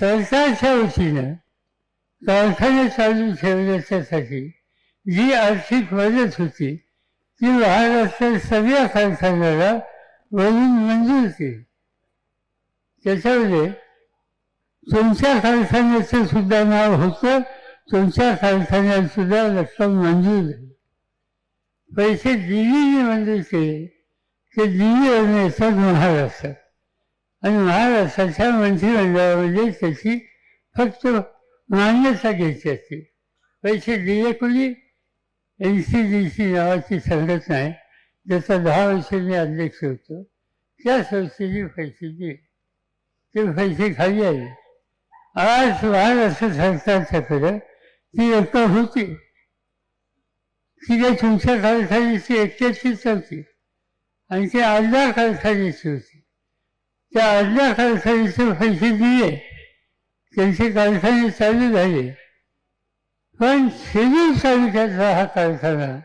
सरकारच्या वतीनं कारखाने चालू ठेवण्याच्यासाठी जी आर्थिक मदत होती ती महाराष्ट्रात सगळ्या कारखान्याला वरून मंजूर केली. त्याच्यामध्ये तुमच्या कारखान्याचं सुद्धा नाव होतं तुमच्या कारखान्यात सुद्धा रक्कम मंजूर झाली. पैसे दिल्लीने मंजूर केले ते दिल्लीवरून येतात महाराष्ट्रात. आणि महाराष्ट्राच्या मंत्रिमंडळामध्ये त्याची फक्त मान्यता घ्यायची असते. पैसे दिले कोणी? एन सी डी सी नावाची संघटना आहे. ज्याचा दहा वर्ष मी अध्यक्ष होतो. त्या संस्थेने पैसे दिले. ते पैसे खाली आले. आज महाराष्ट्र सरकारच्याकडं ती रक्कम होती. ती काही तुमच्या कारखान्याची एकट्याचीच नव्हती आणि ती अर्ध्या कारखान्याची होती. त्या अर्ध्या कारखान्याचे पैसे दिले त्यांचे कारखाने चालू झाले पण शेलूर तालुक्यातला हा कारखाना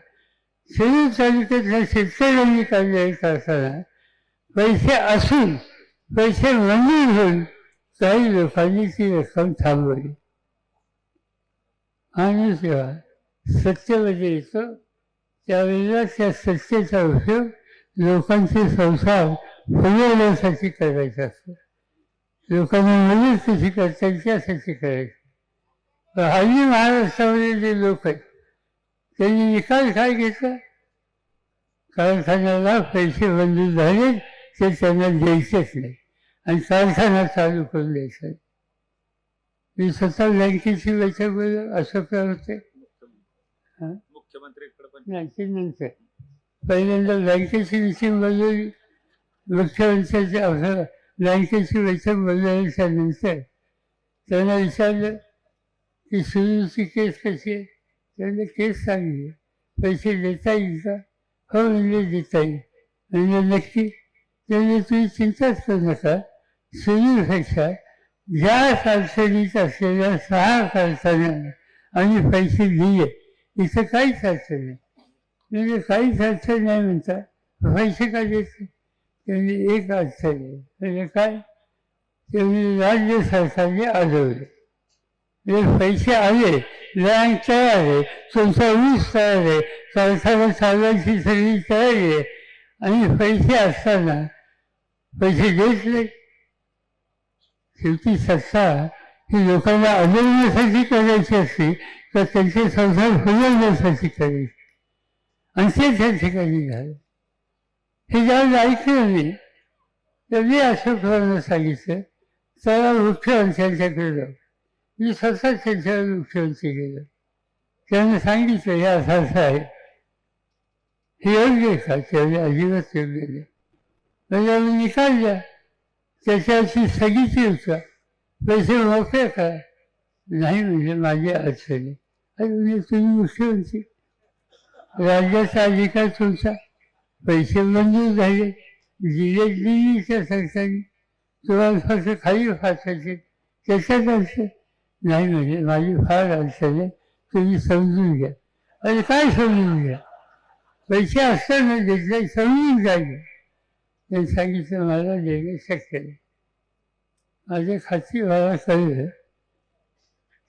शेलूर तालुक्यातल्या शेतकऱ्यांनी काढलेला कारखाना पैसे असून पैसे मंजूर होऊन काही लोकांनी ती रक्कम थांबवली आणि जेव्हा सत्तेमध्ये येतो त्यावेळेला त्या सत्तेचा उपयोग लोकांचे संसार फुलवण्यासाठी करायचा असतो. लोकांना मदत कशी करता येईल त्यासाठी करायचं हल्ली महाराष्ट्रामध्ये जे लोक आहेत त्यांनी निकाल काय घेतला? कारखान्याला पैसे मंजूर झाले ते त्यांना द्यायचेच नाही. आणि कारखाना चालू करून द्यायचा. मी स्वतः बँकेची बैठक बोललो असं काय होते. मुख्यमंत्र्यांकडे पण नाही ते नंतर पहिल्यांदा बँकेची मिटिंग बोलवली. मुख्यमंत्र्यांची अवसर बँकेची बैठक बोलवल्याच्या नंतर त्यांना विचारलं की सुरूची केस कशी आहे त्यांना केस सांगितली. पैसे देता येईल का? हो म्हणजे देता येईल. म्हणजे नक्की? त्याने तुम्ही चिंताच करू नका. सुरूपेक्षा ज्या अडचणीत असलेल्या सहा कारखान्यांना आम्ही पैसे दिले इथं काहीच अडचण नाही. म्हणजे काहीच अडचण नाही म्हणता? पैसे का देते? त्यांनी एक आश्चर्य. आहे म्हणजे काय? त्यांनी राज्य सरकारने आढळले जे पैसे आले लँड तयार आहे तुमचा ऊस तयार आहे सरकारला चालवायची सगळी तयारी आहे. आणि पैसे असताना पैसे देत नाही शेवटी सत्ता ही लोकांना अडवण्यासाठी करायची असते तर त्यांचे संसार फुलवण्यासाठी करायची. आणि ते त्या ठिकाणी झालं. हे ज्यावेळेस ऐकलं मी तर मी अशोक सांगितलं. त्याला मुख्यमंत्र्यांच्याकडे जाऊ मी स्वतः त्यांच्या मुख्यमंत्री गेलो त्यांना सांगितलं हे असं असं आहे. हे योग्य आहे का? त्याने अजिबात योग्य नाही. म्हणजे आम्ही निकाल द्या. त्याच्याशी स्थगिती होता. पैसे मोकळे का? नाही म्हणजे माझी अडचणी अरे म्हणजे तुम्ही मुख्यमंत्री राज्याचा अधिकार तुमचा. पैसे म्हणजे मंजूर झाले दिले दिल्लीच्या सरकारने तुम्हाला फक्त खाली फासायचे. त्याच्यात अडचण नाही म्हणजे माझी फार अडचण आहे. तुम्ही समजून घ्या. अरे काय समजून घ्या? पैसे असताना घेतले समजून जायचे त्यांनी सांगितलं मला देणं शक्य नाही. माझ्या खाती मला कळलं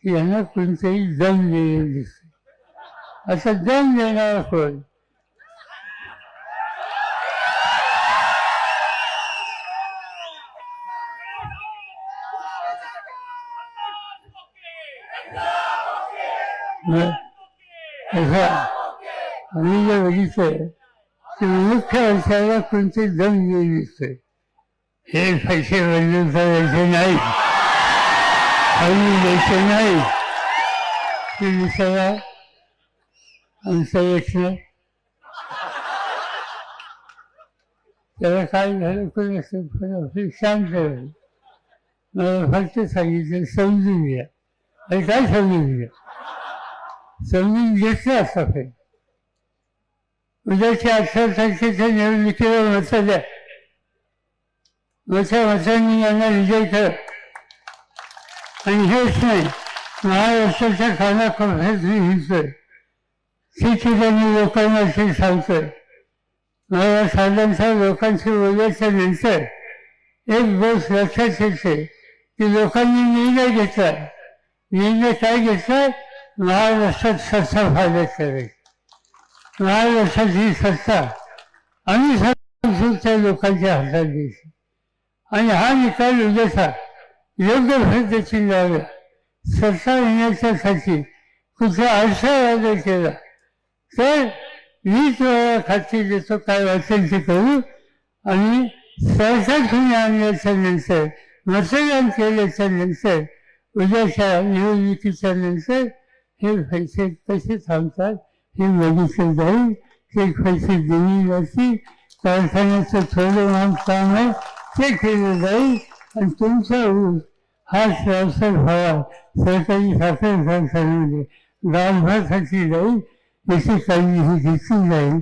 की यांना कोणतंही दम देणं दिसतं. असं दम देणारा कोण? मग असं आम्ही जे बघितलं ते मुख्य वर्षाला कोणते दम देऊ दिसतोय हे पैसे मंजूर करायचे नाही आणि द्यायचे नाही ते विचारा आमचं एकनाथ त्याला काय झालं कोणी असं पण आपली शांत राहिली मला फक्त सांगितलं समजून घ्या आणि काय समजून घ्या समजून घेतलं असं काही उद्याच्या अठरा तारखेच्या निवडणुकीला मतं द्या मोठ्या मतांनी यांना विजय कर आणि हेच नाही महाराष्ट्राच्या खानाखोऱ्यात मी हिंडतोय ठिकठिकाणी लोकांना ते सांगतोय. मला साधारणतः लोकांशी बोलायच्या नंतर एक गोष्ट लक्षात येते की लोकांनी निर्णय घेतला. निर्णय काय घेतला? महाराष्ट्रात संस्था फायद्यात करायची महाराष्ट्रात ही संस्था आम्ही त्या लोकांच्या हातात द्यायची आणि हा निकाल उद्याचा योग्य पद्धतीने लावला सत्ता येण्याच्यासाठी कुठला अडथळा केला? तर मी वेळा खात्री देतो काय वाटेल ते करू आणि सहसा तुम्ही आणल्याच्या नंतर मतदान केल्याच्यानंतर उद्याच्या निवडणुकीच्या नंतर हे पैसे कसे थांबतात? हे बघितलं जाईल? ते पैसे दिली जातील? कारखान्याचं थोडं नाम काम आहे ते केलं जाईल? आणि तुमचा ऊस हा व्यवसाय व्हावा. सरकारी साखर कारखान्यामध्ये गावभरासाठी जाईल याची काळजी ही घेतली जाईल.